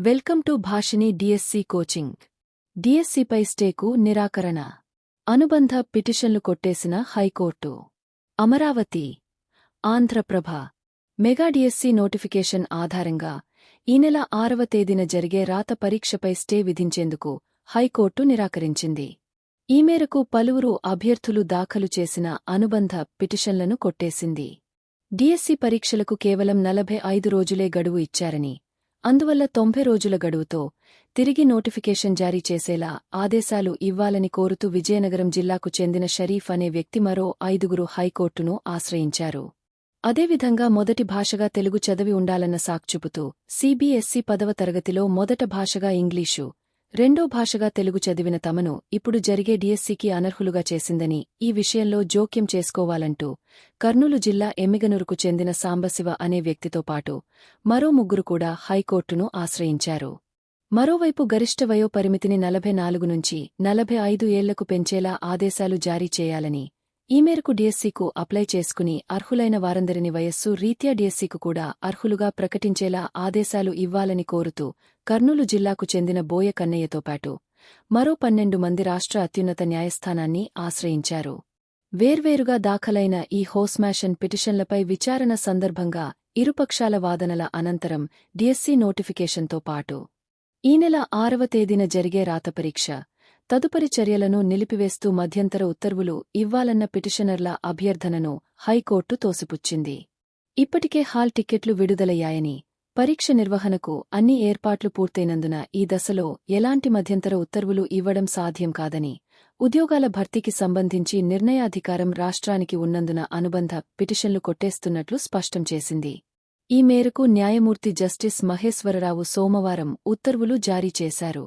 Welcome to Bhashini D S C coaching. డిఎస్సిపై స్టేకు నిరాకరణ. అనుబంధ పిటిషన్లు కొట్టేసిన high court. Amaravati Andhra Prabha. Mega D S C notification ఆధారంగా ఈ నెల ఆరవ తేదీన జరిగే రాత పరీక్షపై స్టే విధించేందుకు హైకోర్టు నిరాకరించింది. ఈ మేరకు పలువురు అభ్యర్థులు దాఖలు చేసిన అనుబంధ పిటిషన్లను కొట్టేసింది. డిఎస్సి పరీక్షలకు కేవలం నలభై ఐదు రోజులే గడువు ఇచ్చారని అందువల్ల తొంభై రోజుల గడువుతో తిరిగి నోటిఫికేషన్ జారీ చేసేలా ఆదేశాలు ఇవ్వాలని కోరుతూ విజయనగరం జిల్లాకు చెందిన షరీఫ్ అనే వ్యక్తి మరో ఐదుగురు హైకోర్టును ఆశ్రయించారు. అదేవిధంగా మొదటి భాషగా తెలుగు చదివి ఉండాలన్న సాక్చుపుతూ సీబీఎస్సీ పదవ తరగతిలో మొదట భాషగా ఇంగ్లీషు రెండో భాషగా తెలుగు చదివిన తమను ఇప్పుడు జరిగే డిఎస్సికి అనర్హులుగా చేసిందని ఈ విషయంలో జోక్యం చేసుకోవాలంటూ కర్నూలు జిల్లా ఎమ్మిగనూరుకు చెందిన సాంబశివ అనే వ్యక్తితో పాటు మరో ముగ్గురు కూడా హైకోర్టును ఆశ్రయించారు. మరోవైపు గరిష్ట వయో పరిమితిని నలభై నాలుగు నుంచి నలభై ఐదు ఏళ్ళకు పెంచేలా ఆదేశాలు జారీ చేయాలని ఈ మేరకు డిఎస్సీకు అప్లై చేసుకుని అర్హులైన వారందరిని వయస్సు రీత్యా డిఎస్సీకు కూడా అర్హులుగా ప్రకటించేలా ఆదేశాలు ఇవ్వాలని కోరుతూ కర్నూలు జిల్లాకు చెందిన బోయ కన్నయ్యతో పాటు మరో పన్నెండు మంది రాష్ట్ర అత్యున్నత న్యాయస్థానాన్ని ఆశ్రయించారు. వేర్వేరుగా దాఖలైన ఈ హోస్మాషన్ పిటిషన్లపై విచారణ సందర్భంగా ఇరుపక్షాల వాదనల అనంతరం డిఎస్సీ నోటిఫికేషన్తో పాటు ఈ నెల ఆరవ తేదీన జరిగే రాతపరీక్ష తదుపరి చర్యలను నిలిపివేస్తూ మధ్యంతర ఉత్తర్వులు ఇవ్వాలన్న పిటిషనర్ల అభ్యర్థనను హైకోర్టు తోసిపుచ్చింది. ఇప్పటికే హాల్ టిక్కెట్లు విడుదలయ్యాయని పరీక్ష నిర్వహణకు అన్ని ఏర్పాట్లు పూర్తయినందున ఈ దశలో ఎలాంటి మధ్యంతర ఉత్తర్వులు ఇవ్వడం సాధ్యం కాదని ఉద్యోగాల భర్తీకి సంబంధించి నిర్ణయాధికారం రాష్ట్రానికి ఉన్నందున అనుబంధ పిటిషన్లు కొట్టేస్తున్నట్లు స్పష్టం చేసింది. ఈ మేరకు న్యాయమూర్తి జస్టిస్ మహేశ్వరరావు సోమవారం ఉత్తర్వులు జారీ చేశారు.